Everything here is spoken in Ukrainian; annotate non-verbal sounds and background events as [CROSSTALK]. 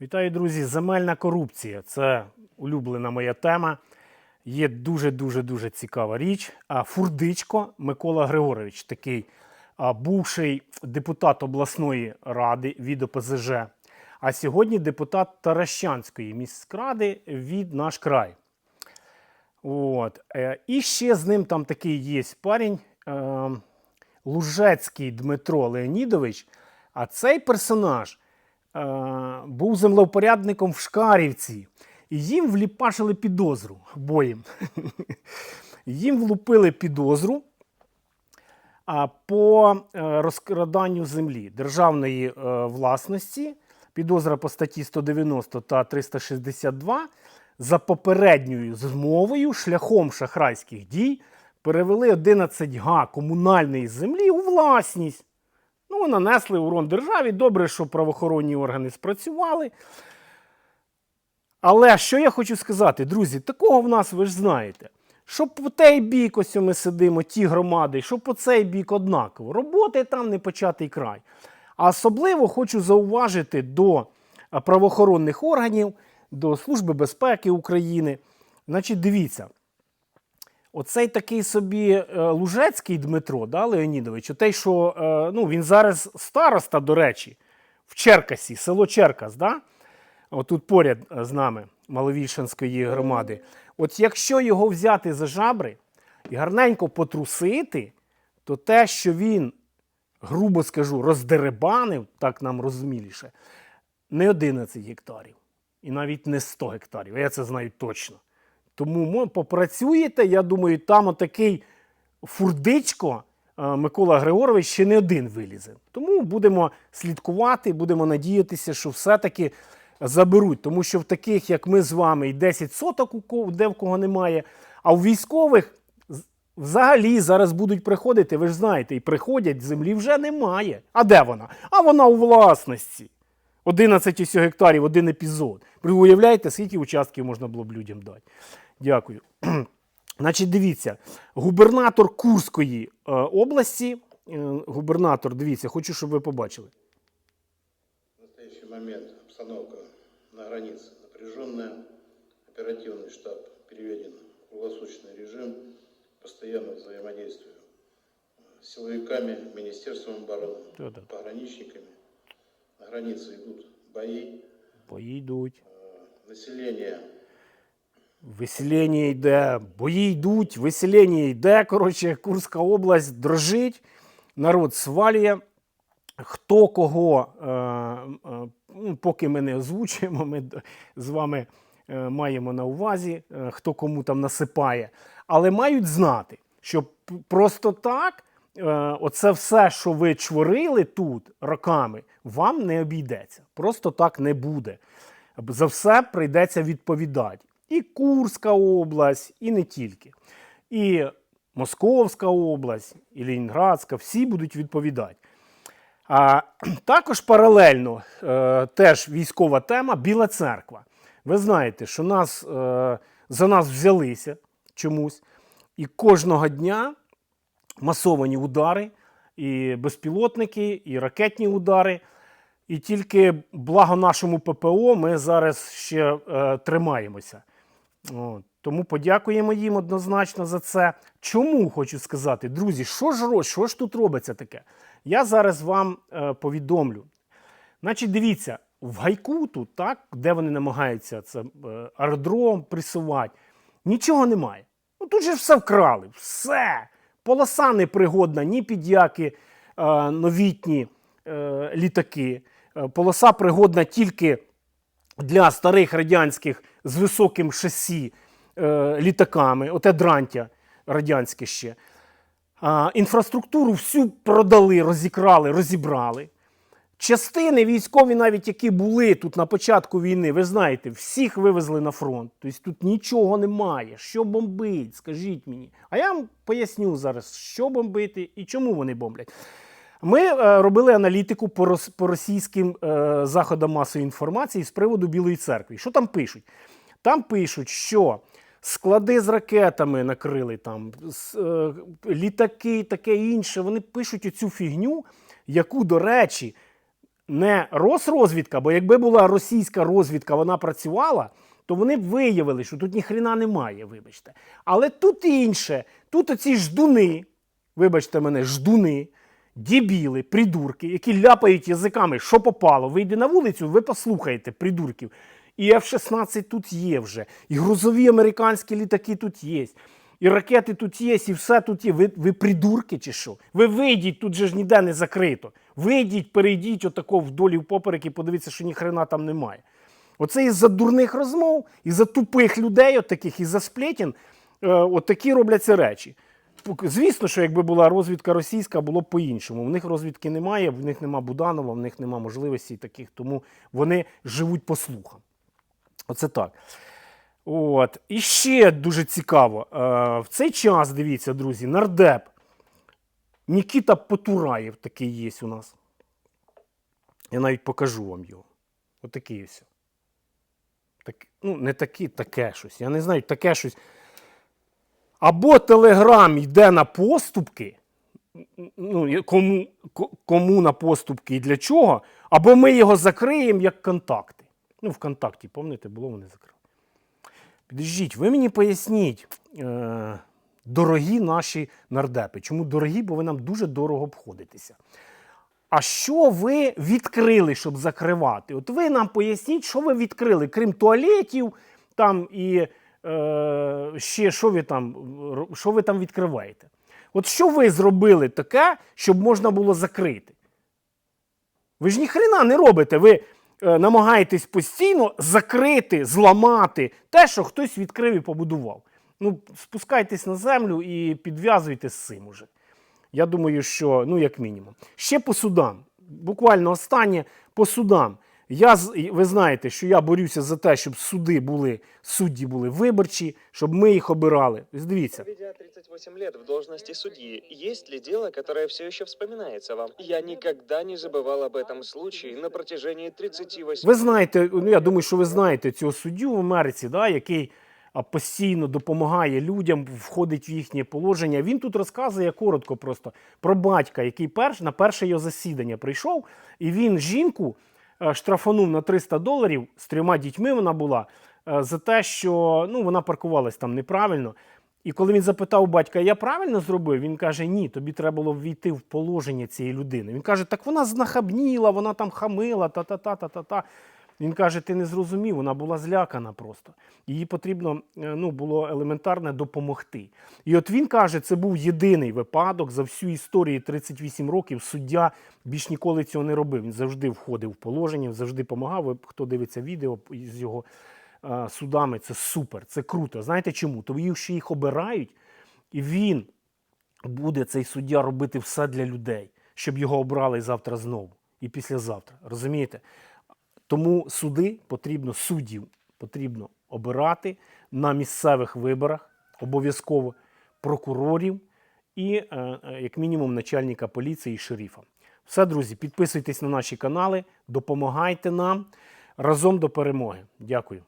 Вітаю, друзі! Земельна корупція це улюблена моя тема. Є дуже дуже цікава річ. А Фурдичко Микола Григорович, такий бувший депутат обласної ради від ОПЗЖ, а сьогодні депутат Таращанської міськради від наш край. От. Е, І ще з ним там такий є парень е, Лужецький Дмитро Леонідович. А цей персонаж був землевпорядником в Шкарівці. І їм вліпашили підозру обоїм. [LAUGHS] їм влупили підозру по е, розкраданню землі державної е, власності. Підозра по статті 190 та 362 за попередньою змовою шляхом шахрайських дій перевели 11 га комунальної землі у власність. Ну, нанесли урон державі. Добре, що правоохоронні органи спрацювали. Але що я хочу сказати, друзі, такого в нас ви ж знаєте. Щоб по той бік ось ми сидимо, ті громади, щоб по цей бік однаково. Роботи там не початий край. А особливо хочу зауважити до правоохоронних органів, до Служби безпеки України. Значить, дивіться, оцей такий собі е, Лужецький Дмитро да, Леонідович, отей, що е, ну, він зараз староста, до речі, в Черкасі, село Черкас, да? отут поряд е, з нами, Маловішанської громади. От якщо його взяти за жабри і гарненько потрусити, то те, що він, грубо скажу, роздеребанив, так нам розуміліше, не 11 гектарів і навіть не 100 гектарів. Я це знаю точно. Тому попрацюєте, я думаю, там отакий фурдичко е, Микола Григорович ще не один вилізе. Тому будемо слідкувати, будемо надіятися, що все-таки заберуть. Тому що в таких, як ми з вами, і 10 соток, де в кого немає, а у військових взагалі зараз будуть приходити, ви ж знаєте, і приходять, землі вже немає. А де вона? А вона у власності. 11 гектарів, один епізод. Ви уявляєте, скільки участків можна було б людям дати? Дякую. [CLEARS THROAT] Значить, дивіться, губернатор Курської е, області, е, губернатор, дивіться, хочу, щоб ви побачили. В настоящий момент обстановка на границе напряженная. Оперативный штаб переведен в круглосуточный режим, постоянно взаимодействую с силовиками, Министерством обороны, Да-да. пограничниками. На границе идут бои. Поїдуть. Население Виселення йде, бої йдуть, виселення йде. Коротше, Курська область дрожить, народ свалює. Хто кого, е, е, поки ми не озвучуємо, ми з вами е, маємо на увазі, хто кому там насипає. Але мають знати, що просто так, оце все, що ви чворили тут роками, вам не обійдеться. Просто так не буде. За все прийдеться відповідати. І Курська область, і не тільки. І Московська область, і Ленінградська, всі будуть відповідати. А, [CLEARS THROAT] також паралельно е, теж військова тема Біла церква. Ви знаєте, що нас, е, за нас взялися чомусь, і кожного дня масовані удари, і безпілотники, і ракетні удари. І тільки благо нашому ППО ми зараз ще е, тримаємося. От. Тому подякуємо їм однозначно за це. Чому хочу сказати, друзі, що ж, ро- що ж тут робиться таке? Я зараз вам е, повідомлю. Значить, дивіться, в гайку тут, так, де вони намагаються це е, аеродром присувати, нічого немає. Ну тут же все вкрали, все. Полоса непригодна ні під які е, новітні е, літаки. Е, полоса пригодна тільки для старих радянських з високим шасі е, літаками, оте дрантя радянське ще. А, інфраструктуру всю продали, розікрали, розібрали. Частини військові, навіть які були тут на початку війни, ви знаєте, всіх вивезли на фронт. Тобто тут нічого немає. Що бомбить, скажіть мені. А я вам поясню зараз, що бомбити і чому вони бомблять. Ми е, робили аналітику по, російським е, заходам масової інформації з приводу Білої церкви. Що там пишуть? Там пишуть, що склади з ракетами накрили, там, е, літаки, таке інше. Вони пишуть оцю фігню, яку, до речі, не Росрозвідка, бо якби була російська розвідка, вона працювала, то вони б виявили, що тут ніхрена немає, вибачте. Але тут інше. Тут оці ждуни, вибачте мене, ждуни, дебіли, придурки, які ляпають язиками, що попало. Вийди на вулицю, ви послухаєте придурків. І F-16 тут є вже, і грузові американські літаки тут є, і ракети тут є, і все тут є. Ви, ви придурки чи що? Ви вийдіть, тут же ж ніде не закрито. Вийдіть, перейдіть отако вдолі впоперек і подивіться, що ніхрена там немає. Оце із-за дурних розмов, із-за тупих людей, от таких, із-за сплетін, е, от такі робляться речі. Звісно, що якби була розвідка російська, було б по-іншому. В них розвідки немає, в них нема Буданова, в них нема можливостей таких, тому вони живуть по слухам. Оце так. От. І ще дуже цікаво. Е, в цей час, дивіться, друзі, нардеп Нікіта Потураєв такий є у нас. Я навіть покажу вам його. Отакий ось. Так, ну, не такий, таке щось. Я не знаю, таке щось. Або Телеграм йде на поступки. Ну, кому, кому на поступки і для чого, або ми його закриємо як контакти. Ну, ВКонтакті, пам'ятаєте, було вони закрили. Підождіть, ви мені поясніть, е, дорогі наші нардепи. Чому дорогі? Бо ви нам дуже дорого обходитеся. А що ви відкрили, щоб закривати? От ви нам поясніть, що ви відкрили, крім туалетів там і ще що ви там, що ви там відкриваєте? От що ви зробили таке, щоб можна було закрити? Ви ж ніхрена не робите. Ви е, намагаєтесь постійно закрити, зламати те, що хтось відкрив і побудував. Ну, спускайтесь на землю і підв'язуйте з цим уже. Я думаю, що ну як мінімум. Ще по судам. Буквально останнє по судам. Я, ви знаєте, що я борюся за те, щоб суди були, судді були виборчі, щоб ми їх обирали. Дивіться. Проведя 38 лет в должности судьи, есть ли дело, которое все еще вспоминается вам? Я никогда не забывал об этом случае на протяжении 38 Ви знаєте, ну я думаю, що ви знаєте цього суддю в Америці, да, який постійно допомагає людям, входить в їхнє положення. Він тут розказує коротко просто про батька, який перш, на перше його засідання прийшов, і він жінку штрафанув на 300 доларів з трьома дітьми. Вона була е, за те, що ну, вона паркувалась там неправильно. І коли він запитав батька, я правильно зробив, він каже: ні, тобі треба було ввійти в положення цієї людини. Він каже, так вона знахабніла, вона там хамила, та-та-та, та-та-та. Він каже, ти не зрозумів, вона була злякана просто. Їй потрібно е, ну, було елементарно допомогти. І от він каже, це був єдиний випадок за всю історію 38 років. Суддя більш ніколи цього не робив. Він завжди входив в положення, завжди допомагав. Хто дивиться відео з його е, судами, це супер, це круто. Знаєте чому? Тому що їх обирають, і він буде цей суддя робити все для людей, щоб його обрали завтра знову і післязавтра. Розумієте? Тому суди потрібно, суддів потрібно обирати на місцевих виборах, обов'язково прокурорів і, е, е, як мінімум, начальника поліції і шерифа. Все, друзі, підписуйтесь на наші канали, допомагайте нам разом до перемоги. Дякую.